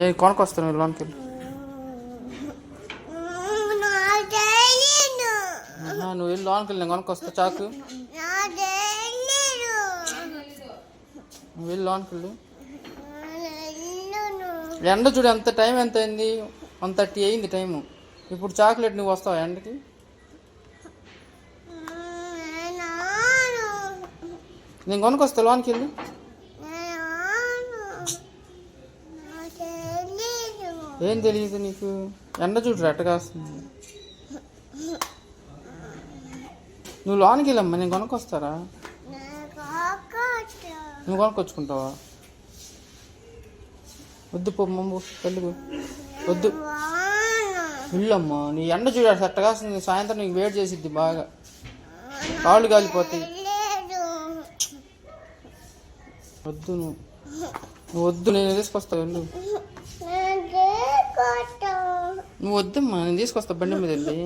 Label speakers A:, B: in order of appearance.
A: ఏ కొనుక్కొస్తాను లోనికి వెళ్ళి. నువ్వు వెళ్ళి లోనికి వెళ్ళి నేను కొనుక్కొస్తా చాకు. నువ్వు వెళ్ళి లోనికి వెళ్ళు. ఎండ చూడు ఎంత టైం ఎంత అయింది? వన్ థర్టీ అయింది టైము ఇప్పుడు చాక్లెట్ నువ్వు వస్తావా ఎండకి?
B: నేను
A: కొనుక్కొస్తా లోనికి వెళ్ళి
B: నాను నా తెలియదు
A: ఏం తెలియదు నీకు? ఎండ చూడు రెట్టగా కాస్తుంది? నువ్వు లోనికి వెళ్ళమ్మా నేను కొనుక్కొస్తారా? నువ్వు కొనుక్కొచ్చుకుంటావా? వద్దు పో మమ్మ తెలుగు వద్దు. ఇల్లమ్మా నీ ఎండ చూడ సెట్టగా వస్తుంది సాయంత్రం నీకు వేడి చేసిద్ది బాగా. కాళ్ళు కాలిపోతాయి. వద్దు నువ్వు. నువ్వు వద్దు నేను తీసుకొస్తావు వెళ్ళు. నువ్వు వద్దమ్మా నేను తీసుకొస్తా బండి మీద వెళ్ళి.